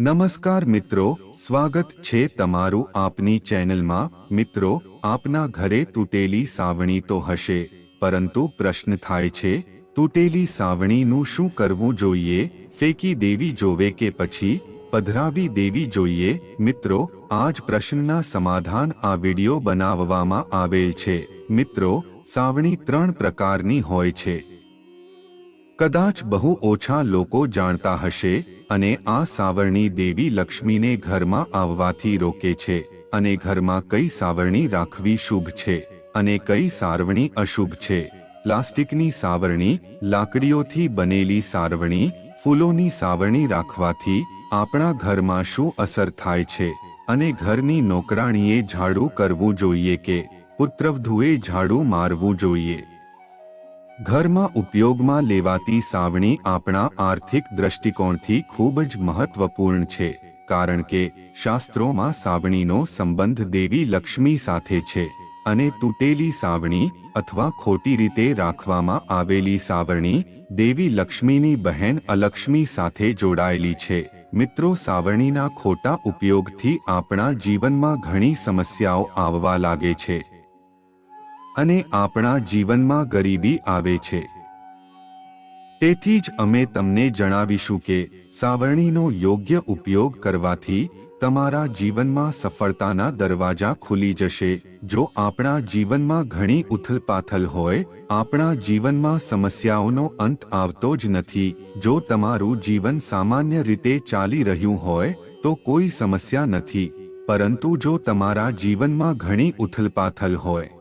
નમસ્કાર મિત્રો, સ્વાગત છે તમારું આપની ચેનલમાં. મિત્રો, આપના ઘરે તૂટેલી સાવણી તો હશે, પરંતુ પ્રશ્ન થાય છે, તૂટેલી સાવણીનું શું કરવું જોઈએ? ફેંકી દેવી જોવે કે પછી? પધરાવી દેવી જોઈએ? મિત્રો આ જ પ્રશ્નના સમાધાન આ વિડિયો બનાવવામાં આવેલ છે. મિત્રો, સાવણી ત્રણ પ્રકારની હોય છે. કદાચ બહુ ઓછા લોકો જાણતા હશે અને આ સાવરણી દેવી લક્ષ્મીને ઘરમાં આવવાથી રોકે છે અને ઘરમાં કઈ સાવરણી રાખવી શુભ છે અને કઈ સારવણી અશુભ છે. પ્લાસ્ટિકની સાવરણી, લાકડીઓથી બનેલી સારવણી, ફૂલોની સાવરણી રાખવાથી આપણા ઘરમાં શું અસર થાય છે અને ઘરની નોકરાણીએ ઝાડુ કરવું જોઈએ કે પુત્રવધુએ ઝાડુ મારવું જોઈએ? ઘરમાં ઉપયોગમાં લેવાતી સાવણી આપણા આર્થિક દ્રષ્ટિકોણથી ખૂબ જ મહત્વપૂર્ણ છે, કારણ કે શાસ્ત્રોમાં સાવણીનો સંબંધ દેવી લક્ષ્મી સાથે છે અને તૂટેલી સાવણી અથવા ખોટી રીતે રાખવામાં આવેલી સાવરણી દેવી લક્ષ્મીની બહેન અલક્ષ્મી સાથે જોડાયેલી છે. મિત્રો, સાવરણીના ખોટા ઉપયોગથી આપણા જીવનમાં ઘણી સમસ્યાઓ આવવા લાગે છે. અને આપણા જીવનમાં ગરીબી આવે છે. તેથી જ અમે તમને જણાવીશું કે સાવરણીનો યોગ્ય ઉપયોગ કરવાથી તમારા જીવનમાં સફળતાના દરવાજા ખુલી જશે. જો આપણા જીવનમાં ઘણી ઉથલપાથલ હોય, આપણા જીવનમાં સમસ્યાઓનો અંત આવતો જ નથી. જો તમારું જીવન સામાન્ય રીતે ચાલી રહ્યું હોય, તો કોઈ સમસ્યા નથી. પરંતુ જો તમારા જીવનમાં ઘણી ઉથલપાથલ હોય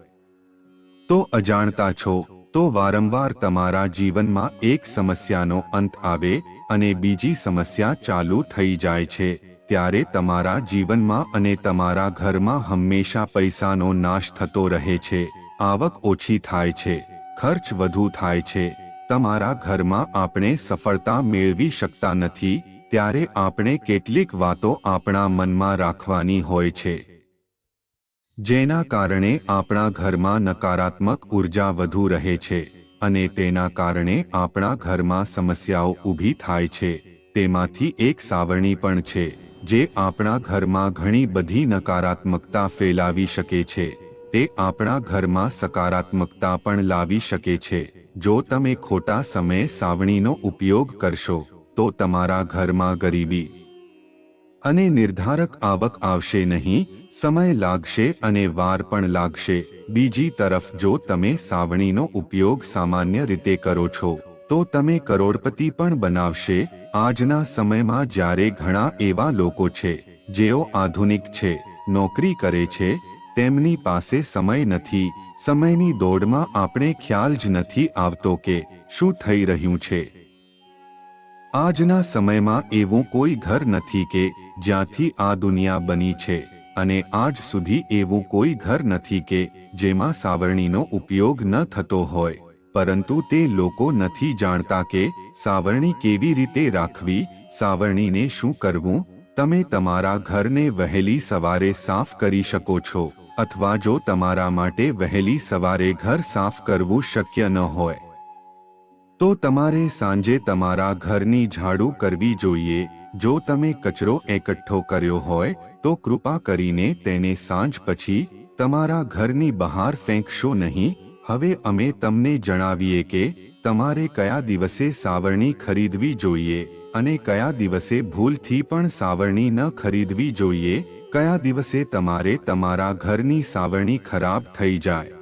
તો અજાણતા છો, તો વારંવાર તમારા જીવનમાં એક સમસ્યાનો અંત આવે અને બીજી સમસ્યા ચાલુ થઈ જાય છે, ત્યારે તમારા જીવનમાં અને તમારા ઘરમાં હંમેશા પૈસાનો નાશ થતો રહે છે, આવક ઓછી થાય છે, ખર્ચ વધુ થાય છે, તમારા ઘરમાં આપણે સફળતા મેળવી શકતા નથી, ત્યારે આપણે કેટલીક વાતો આપણા મનમાં રાખવાની હોય છે. જેના કારણે આપણા ઘરમાં નકારાત્મક ઊર્જા વધુ રહે છે અને તેના કારણે આપણા ઘરમાં સમસ્યાઓ ઊભી થાય છે. તેમાંથી એક સાવરણી પણ છે, જે આપણા ઘરમાં ઘણી બધી નકારાત્મકતા ફેલાવી શકે છે. તે આપણા ઘરમાં સકારાત્મકતા પણ લાવી શકે છે. જો તમે ખોટા સમયે સાવણીનો ઉપયોગ કરશો, તો તમારા ઘરમાં ગરીબી અને નિર્ધારક આવક આવશે નહીં, સમય લાગશે અને વાર પણ લાગશે. બીજી તરફ જો તમે સાવણીનો ઉપયોગ સામાન્ય રીતે કરો છો, તો તમે કરોડપતિ પણ બનાવશે. આજના સમયમાં જ્યારે ઘણા એવા લોકો છે, જેઓ આધુનિક છે, નોકરી કરે છે, તેમની પાસે સમય નથી. સમયની દોડમાં આપણે ખ્યાલ જ નથી આવતો કે શું થઈ રહ્યું છે. આજના સમયમાં એવું કોઈ ઘર નથી કે જ્યાંથી આ દુનિયા બની છે અને આજ સુધી એવું કોઈ ઘર નથી કે જેમાં સાવરણીનો ઉપયોગ ન થતો હોય. પરંતુ તે લોકો નથી જાણતા કે સાવરણી કેવી રીતે રાખવી, સાવરણીને શું કરવું, તમે તમારા ઘરને વહેલી સવારે સાફ કરી શકો છો, અથવા જો તમારા માટે વહેલી સવારે ઘર સાફ કરવું શક્ય ન હોય. તો તમારે સાંજે તમારા ઘરની ઝાડુ કરવી જોઈએ જો તમે કચરો એકઠો કર્યો હોય, તો કૃપા કરીને તેને સાંજ પછી તમારા ઘરની બહાર ફેંકશો નહીં. હવે અમે તમને જણાવીએ કે તમારે કયા દિવસે સાવરણી ખરીદવી જોઈએ અને કયા દિવસે ભૂલથી પણ સાવરણી ન ખરીદવી જોઈએ, કયા દિવસે તમારે તમારા ઘરની સાવરણી ખરાબ થઈ જાય.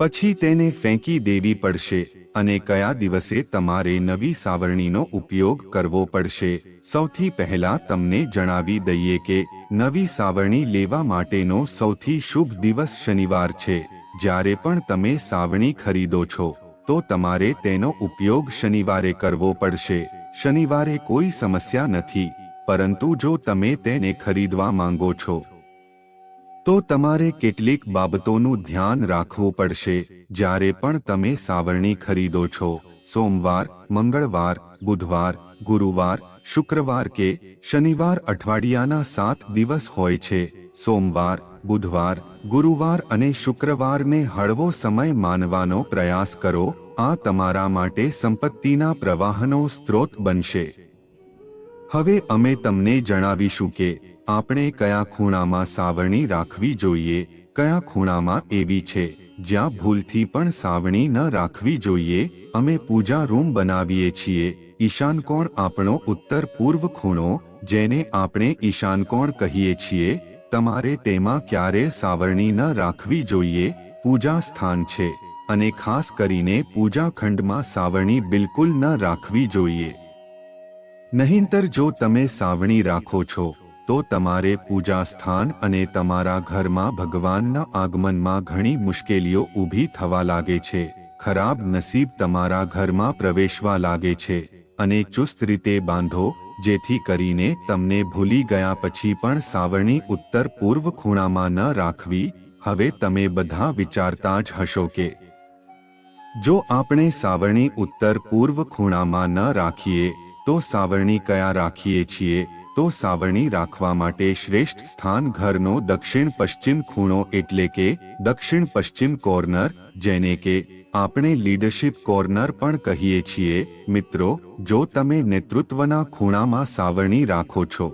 પછી તેને ફેંકી દેવી પડશે અને કયા દિવસે તમારે નવી સાવરણીનો ઉપયોગ કરવો પડશે? સૌથી પહેલા તમને જણાવી દઈએ કે નવી સાવરણી લેવા માટેનો સૌથી શુભ દિવસ શનિવાર છે. જ્યારે પણ તમે સાવરણી ખરીદો છો, તો તમારે તેનો ઉપયોગ શનિવારે કરવો પડશે. શનિવારે કોઈ સમસ્યા નથી, પરંતુ જો તમે તેને ખરીદવા માંગો છો તો તમારે કેટલીક બાબતોનું ધ્યાન રાખવું પડશે. જ્યારે પણ તમે સાવરણી ખરીદો છો, સોમવાર, મંગળવાર, બુધવાર, ગુરુવાર, શુક્રવાર કે શનિવાર અઠવાડિયાના સાત દિવસ હોય છે, સોમવાર, બુધવાર, ગુરુવાર અને શુક્રવારને હળવો સમય માનવાનો પ્રયાસ કરો, આ તમારા માટે સંપત્તિના પ્રવાહનો સ્ત્રોત બનશે. હવે અમે તમને જણાવીશું કે આપણે કયા ખૂણામાં સાવરણી રાખવી જોઈએ, કયા ખૂણામાં એવી છે, જ્યાં ભૂલથી પણ સાવણી ન રાખવી જોઈએ, અમે પૂજા રૂમ બનાવીએ છીએ, ઈશાન કોણ આપણો ઉત્તર પૂર્વ ખૂણો, જેને આપણે ઈશાન કોણ કહીએ છીએ, તમારે તેમાં ક્યારે સાવરણી ન રાખવી જોઈએ, પૂજા સ્થાન છે, અને ખાસ કરીને પૂજા ખંડમાં સાવરણી બિલકુલ ન રાખવી જોઈએ. નહીંતર જો તમે સાવણી રાખો છો તો તમારે પૂજા સ્થાન અને તમારા ઘરમાં ભગવાનના આગમનમાં ઘણી મુશ્કેલીઓ ઊભી થવા લાગે છે. ખરાબ નસીબ તમારા ઘરમાં પ્રવેશવા લાગે છે અને ચુસ્ત રીતે બાંધો, જેથી કરીને તમને ભૂલી ગયા પછી પણ સાવરણી ઉત્તર પૂર્વ ખૂણામાં ન રાખવી, હવે તમે બધા વિચારતા જ હશો કે જો આપણે સાવરણી ઉત્તર પૂર્વ ખૂણામાં ન રાખીએ, તો સાવરણી કયા રાખીએ છીએ? તો સાવરણી રાખવા માટે શ્રેષ્ઠ સ્થાન ઘરનો દક્ષિણ પશ્ચિમ ખૂણો એટલે કે દક્ષિણ પશ્ચિમ કોર્નર, જેને કે આપણે લીડરશિપ કોર્નર પણ કહીએ છીએ. મિત્રો, જો તમે નેતૃત્વના ખૂણામાં સાવરણી રાખો છો,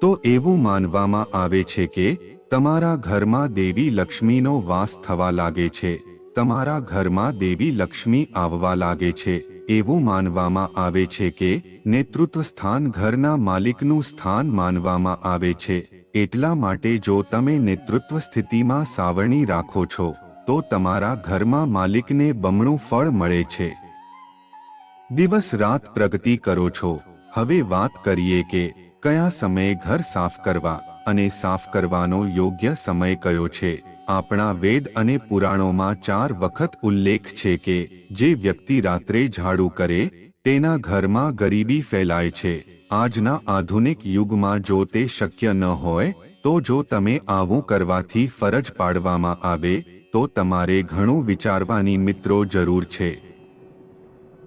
તો એવું માનવામાં આવે છે કે તમારા ઘરમાં દેવી લક્ષ્મીનો વાસ થવા લાગે છે. તમારા ઘરમાં દેવી લક્ષ્મી આવવા લાગે છે. એવું માનવામાં આવે છે કે, નેતૃત્વ સ્થાન ઘરના માલિકનું સ્થાન માનવામાં આવે છે. એટલા માટે જો તમે નેતૃત્વ સ્થિતિમાં સાવરણી રાખો છો, તો તમારા ઘરમાં માલિકને બમણું ફળ મળે છે. દિવસ રાત પ્રગતિ કરો છો. હવે વાત કરીએ કે, કયા સમયે ઘર સાફ કરવા અને સાફ કરવાનો યોગ્ય સમય કયો છે? આપણા વેદ અને પુરાણોમાં ચાર વખત ઉલ્લેખ છે કે જે વ્યક્તિ રાત્રે ઝાડુ કરે, તેના ઘરમાં ગરીબી ફેલાય છે. આજના આધુનિક યુગમાં જો તે શક્ય ન હોય, તો જો તમે આવું કરવાથી ફરજ પાડવામાં આવે, તો તમારે ઘણું વિચારવાની મિત્રો જરૂર છે.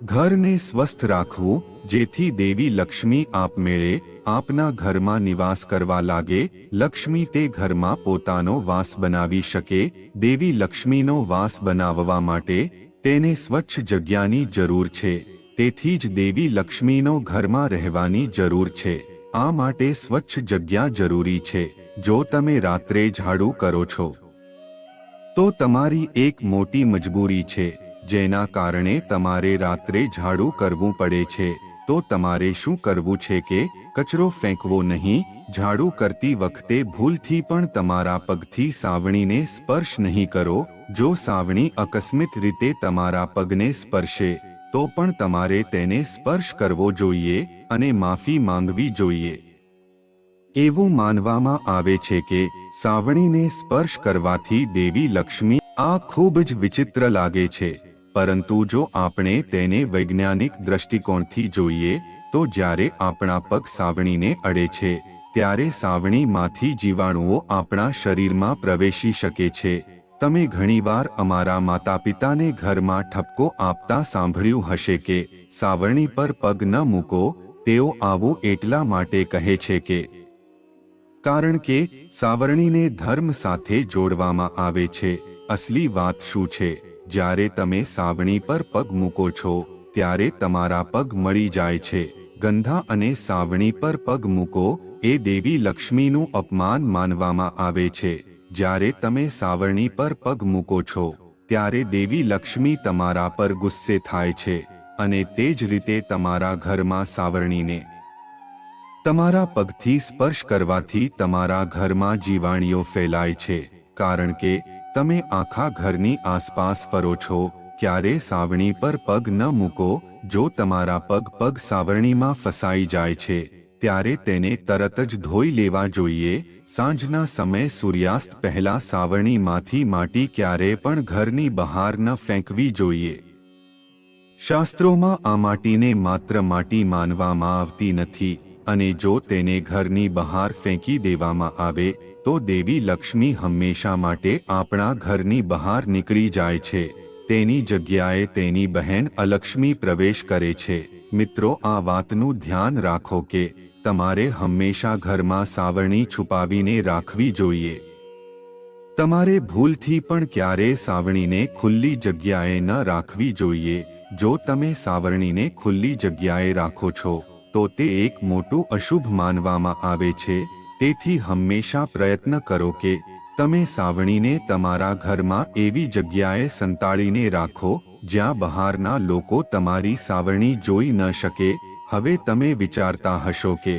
ઘરને સ્વસ્થ રાખવું જેથી દેવી લક્ષ્મી આપમેળે આપના ઘરમાં નિવાસ કરવા લાગે. લક્ષ્મી તે ઘરમાં પોતાનો વાસ બનાવી શકે. દેવી લક્ષ્મીનો વાસ બનાવવા માટે તેને સ્વચ્છ જગ્યાની જરૂર છે. તેથી જ દેવી લક્ષ્મીનો ઘરમાં રહેવાની જરૂર છે. આ માટે સ્વચ્છ જગ્યા જરૂરી છે. જો તમે રાત્રે ઝાડુ કરો છો, તો તમારી એક મોટી મજબૂરી છે. જેના કારણે તમારે રાત્રે ઝાડુ કરવું પડે છે. તો તમારે શું કરવું છે કે, કચરો ફેંકવો નહીં, ઝાડુ કરતી વખતે ભૂલથી પણ તમારા પગથી સાવણીને સ્પર્શ નહીં કરો. જો સાવણી અકસ્મિત રીતે તમારા પગને સ્પર્શે, તો પણ તમારે તેને સ્પર્શ કરવો જોઈએ અને માફી માંગવી જોઈએ. એવું માનવામાં આવે છે કે, સાવણીને સ્પર્શ કરવાથી દેવી લક્ષ્મી, આ ખૂબ જ વિચિત્ર લાગે છે. પરંતુ જો આપણે તેને વૈજ્ઞાનિક દ્રષ્ટિકોણથી જોઈએ, તો જ્યારે આપણા પગ સાવણીને અડે છે, ત્યારે સાવણીમાંથી જીવાણુઓ આપણા શરીરમાં પ્રવેશી શકે છે. તમે ઘણીવાર અમારા માતા પિતાને ઘરમાં ઠપકો આપતા સાંભળ્યું હશે કે, સાવરણી પર પગ ન મૂકો, તેઓ આવું એટલા માટે કહે છે કે કારણ કે, સાવરણીને ધર્મ સાથે જોડવામાં આવે છે. અસલી વાત શું છે? જ્યારે તમે સાવણી પર પગ મૂકો છો, ત્યારે તમારા પગ મળી જાય છે. ગંધા અને સાવણી પર પગ મૂકો, એ દેવી લક્ષ્મીનું અપમાન માનવામાં આવે છે. જ્યારે તમે સાવરણી પર પગ મૂકો છો, ત્યારે દેવી લક્ષ્મી તમારા પર ગુસ્સે થાય છે અને તે જ રીતે તમારા ઘરમાં સાવરણીને. તમારા પગથી સ્પર્શ કરવાથી તમારા ઘરમાં જીવાણીઓ ફેલાય છે, કારણ કે તમે આખા ઘરની આસપાસ ફરો છો, ક્યારે સાવણી પર પગ ન મૂકો, જો તમારા પગ પગ સાવરણીમાં ફસાઈ જાય છે, ત્યારે તેને તરત જ ધોઈ લેવા જોઈએ, સાંજના સમયે સૂર્યાસ્ત પહેલા સાવરણીમાંથી માટી ક્યારે પણ ઘરની બહાર ન ફેંકવી જોઈએ. શાસ્ત્રોમાં આ માટીને માત્ર માટી માનવામાં આવતી નથી, અને જો તેને ઘરની બહાર ફેંકી દેવામાં આવે તો દેવી લક્ષ્મી હંમેશા માટે આપણા ઘરની બહાર નીકળી જાય છે. તેની જગ્યાએ તેની બહેન અલક્ષ્મી પ્રવેશ કરે છે. મિત્રો, આ વાતનું ધ્યાન રાખો કે તમારે હંમેશા ઘરમાં સાવરણી છુપાવીને રાખવી જોઈએ. તમારે ભૂલથી પણ ક્યારે સાવણીને ખુલ્લી જગ્યાએ ન રાખવી જોઈએ. જો તમે સાવરણીને ખુલ્લી જગ્યાએ રાખો છો, તો તે એક મોટું અશુભ માનવામાં આવે છે. તેથી હંમેશા પ્રયત્ન કરો કે તમે સાવણીને તમારા ઘરમાં એવી જગ્યાએ સંતાડીને રાખો જ્યાં બહારના લોકો તમારી સાવરણી જોઈ ન શકે. હવે તમે વિચારતા હશો કે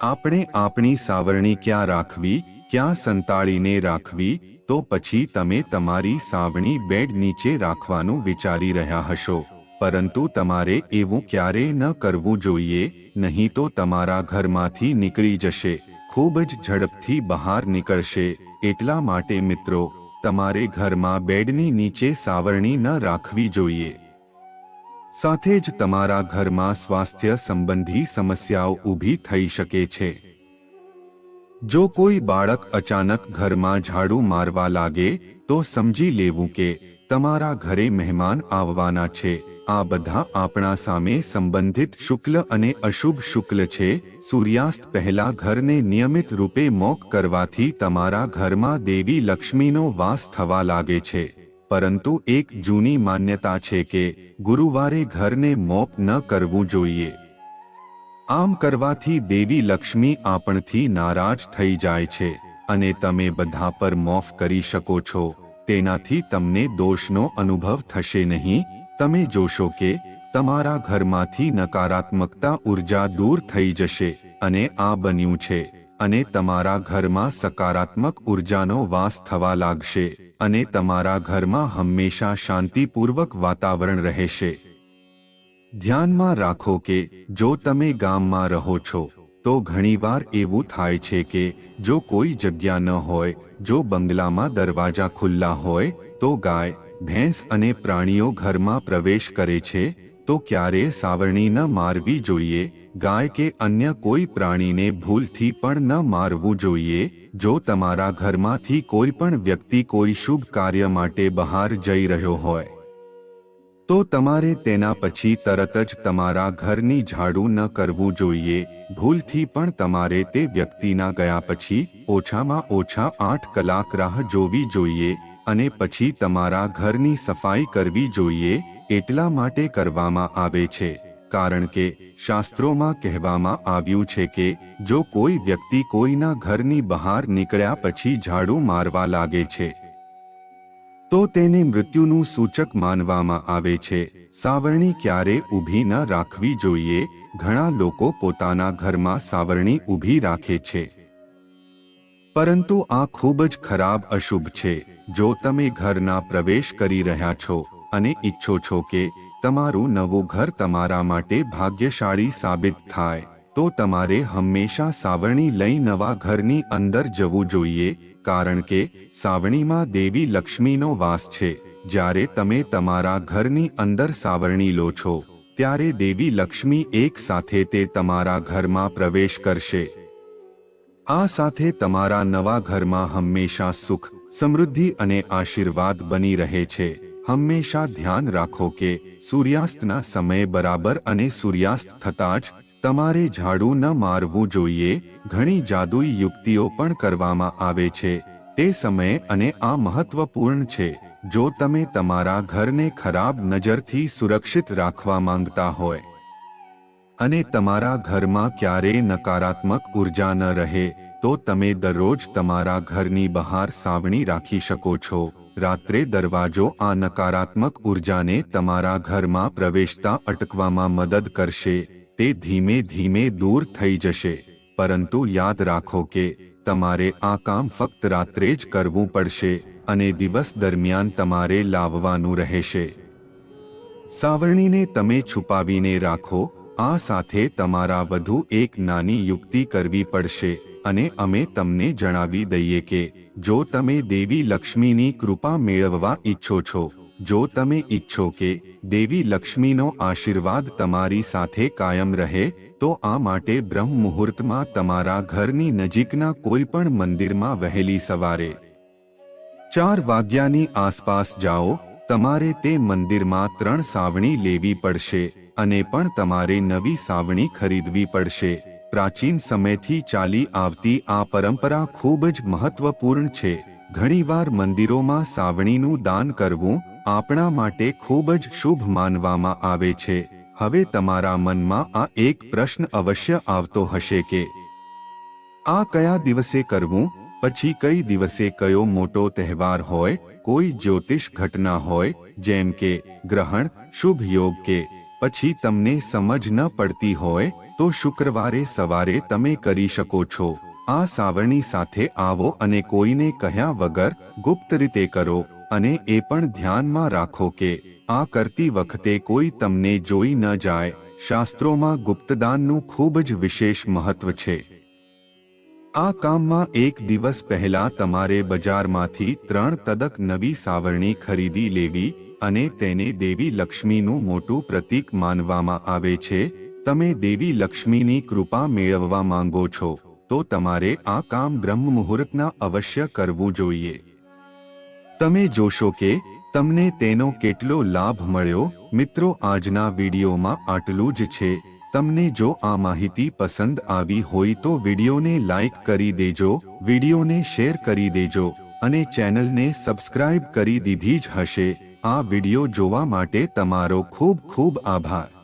આપણે આપણી સાવરણી ક્યાં રાખવી, ક્યાં સંતાડીને રાખવી, તો પછી તમે તમારી સાવણી બેડ નીચે રાખવાનું વિચારી રહ્યા હશો. પરંતુ તમારે એવું ક્યારેય ન કરવું જોઈએ, નહીં તો તમારા ઘરમાંથી નીકળી જશે, ખૂબ જ ઝડપથી બહાર નીકળશે, એટલા માટે મિત્રો, તમારે ઘરમાં બેડની નીચે સાવરણી ન રાખવી જોઈએ. સાથે જ તમારા ઘરમાં સ્વાસ્થ્ય સંબંધી સમસ્યાઓ ઊભી થઈ શકે છે. જો કોઈ બાળક અચાનક ઘરમાં ઝાડુ મારવા લાગે, તો સમજી લેવું કે તમારા ઘરે મહેમાન આવવાના છે. આ બધા આપણા સામે સંબંધિત શુક્લ અને અશુભ શુક્લ છે. સૂર્યાસ્ત પહેલા ઘરને નિયમિત રૂપે મોક કરવાથી તમારા ઘરમાં દેવી લક્ષ્મીનો વાસ થવા લાગે છે. પરંતુ એક જૂની માન્યતા છે કે ગુરુવારે ઘરને મોપ ન કરવું જોઈએ. આમ કરવાથી દેવી લક્ષ્મી આપણથી નારાજ થઈ જાય છે અને તમે બધા પર મોફ કરી શકો છો. તેનાથી તમને દોષનો અનુભવ થશે નહીં. તમે જોશો કે તમારા ઘરમાંથી નકારાત્મકતા ઊર્જા દૂર થઈ જશે અને આ બન્યું છે અને તમારા ઘરમાં સકારાત્મક ઉર્જાનો વાસ થવા લાગશે અને તમારા ઘરમાં હંમેશા શાંતિપૂર્વક વાતાવરણ રહેશે. ધ્યાનમાં રાખો કે જો તમે ગામમાં રહો છો, તો ઘણીવાર એવું થાય છે કે જો કોઈ જગ્યા ન હોય, જો બંગલામાં દરવાજા ખુલ્લા હોય, તો ગાય ભેંસ અને પ્રાણીઓ ઘરમાં પ્રવેશ કરે છે, તો ક્યારે સાવરણી ન મારવી જોઈએ, ગાય કે અન્ય કોઈ પ્રાણીને ભૂલથી પણ ન મારવું જોઈએ, જો તમારા ઘરમાંથી કોઈ પણ વ્યક્તિ કોઈ શુભ કાર્ય માટે બહાર જઈ રહ્યો હોય. તો તમારે તેના પછી તરત જ તમારા ઘરની ઝાડુ ન કરવું જોઈએ, ભૂલથી પણ તમારે તે વ્યક્તિના ગયા પછી ઓછામાં ઓછા આઠ કલાક રાહ જોવી જોઈએ અને પછી તમારા ઘરની સફાઈ કરવી જોઈએ એટલા માટે કરવામાં આવે છે. કારણ કે શાસ્ત્રોમાં કહેવામાં આવ્યું છે કે જો કોઈ વ્યક્તિ કોઈના ઘરની બહાર નીકળ્યા પછી ઝાડુ મારવા લાગે છે, તો તેને મૃત્યુનું સૂચક માનવામાં આવે છે. સાવરણી ક્યારે ઊભી ન રાખવી જોઈએ? ઘણા લોકો પોતાના ઘરમાં સાવરણી ઊભી રાખે છે. પરંતુ આ ખૂબ જ ખરાબ અશુભ છે. જો તમે ઘરના પ્રવેશ કરી રહ્યા છો અને ઈચ્છો છો કે તમારું નવું ઘર તમારા માટે ભાગ્યશાળી સાબિત થાય, તો તમારે હંમેશા સાવરણી લઈ નવા ઘરની અંદર જવું જોઈએ, કારણ કે સાવણીમાં દેવી લક્ષ્મીનો વાસ છે. જ્યારે તમે તમારા ઘરની અંદર સાવરણી લો છો, ત્યારે દેવી લક્ષ્મી એક સાથે તે તમારા ઘરમાં પ્રવેશ કરશે. આ સાથે તમારા નવા ઘરમાં હંમેશા સુખ સમૃદ્ધિ અને આશીર્વાદ બની રહે છે. હંમેશા ધ્યાન રાખો કે સૂર્યાસ્તના સમય બરાબર અને સૂર્યાસ્ત થતાં જ તમારે ઝાડુ ન મારવું જોઈએ. ઘણી જાદુઈ યુક્તિઓ પણ કરવામાં આવે છે. તે સમયે અને આ મહત્વપૂર્ણ છે. જો તમે તમારા ઘરને ખરાબ નજરથી સુરક્ષિત રાખવા માંગતા હોય અને તમારા ઘરમાં ક્યારેય નકારાત્મક ઊર્જા ન રહે તો તમે દરરોજ તમારા ઘરની બહાર સાવણી રાખી શકો છો. રાત્રે દરવાજો આ નકારાત્મક ઉર્જાને તમારા ઘરમાં પ્રવેશતા અટકવામાં મદદ કરશે. તે ધીમે ધીમે દૂર થઈ જશે. પરંતુ યાદ રાખો કે, તમારે આ કામ ફક્ત રાત્રે જ કરવું પડશે અને દિવસ દરમિયાન તમારે લાવવાનું રહેશે. સાવરણીને તમે છુપાવીને રાખો. આ સાથે તમારા વધુ એક નાની યુક્તિ કરવી પડશે. અને અમે તમને જણાવી દઈએ કે, જો તમે દેવી લક્ષ્મીની કૃપા મેળવવા ઈચ્છો છો, જો તમે ઈચ્છો કે, દેવી લક્ષ્મીનો આશીર્વાદ તમારી સાથે કાયમ રહે, તો આ માટે બ્રહ્મ મુહૂર્તમાં તમારા ઘરની નજીકના કોઈ પણ મંદિરમાં વહેલી સવારે. ચાર વાગ્યાની આસપાસ જાઓ, તમારે તે મંદિરમાં ત્રણ સાવણી લેવી પડશે, અને પણ તમારે નવી સાવણી ખરીદવી પડશે. પ્રાચીન સમયથી ચાલી આવતી આ પરંપરા ખૂબ જ મહત્વપૂર્ણ છે. ઘણીવાર મંદિરોમાં સાવણીનું દાન કરવું આપણા માટે ખૂબ જ શુભ માનવામાં આવે છે. હવે તમારા મનમાં આ એક પ્રશ્ન અવશ્ય આવતો હશે કે, આ કયા દિવસે કરવું? પછી કઈ દિવસે કયો મોટો તહેવાર હોય? કોઈ જ્યોતિષ ઘટના હોય, જેમ કે ગ્રહણ, શુભ યોગ કે પછી તમને સમજ ન પડતી હોય, તો શુક્રવારે સવારે તમે કરી શકો છો. આ સાવરણી સાથે આવો અને કોઈને કહ્યા વગર ગુપ્ત રીતે કરો, અને એ પણ ધ્યાનમાં રાખો કે, આ કરતી વખતે કોઈ તમને જોઈ ન જાય. શાસ્ત્રોમાં ગુપ્તદાનનું ખૂબ જ વિશેષ મહત્વ છે. આ કામમાં એક દિવસ પહેલા તમારે બજારમાંથી ત્રણ તદક નવી સાવરણી ખરીદી લેવી અને તેને દેવી લક્ષ્મીનું મોટું પ્રતીક માનવામાં આવે છે, તમે દેવી લક્ષ્મીની કૃપા મેળવવા માંગો છો, તો તમારે આ કામ બ્રહ્મ મુહૂર્તના અવશ્ય કરવું જોઈએ. તમે જોશો કે, તમને તેનો કેટલો લાભ મળ્યો, મિત્રો આજના વિડીયોમાં આટલું જ છે, તમને જો આ માહિતી પસંદ આવી હોય તો વિડીયોને લાઈક કરી દેજો, વિડીયોને શેર કરી દેજો, અને ચેનલને સબસ્ક્રાઇબ કરી દીધી જ હશે. આ વિડિયો જોવા માટે તમારો ખૂબ ખૂબ આભાર.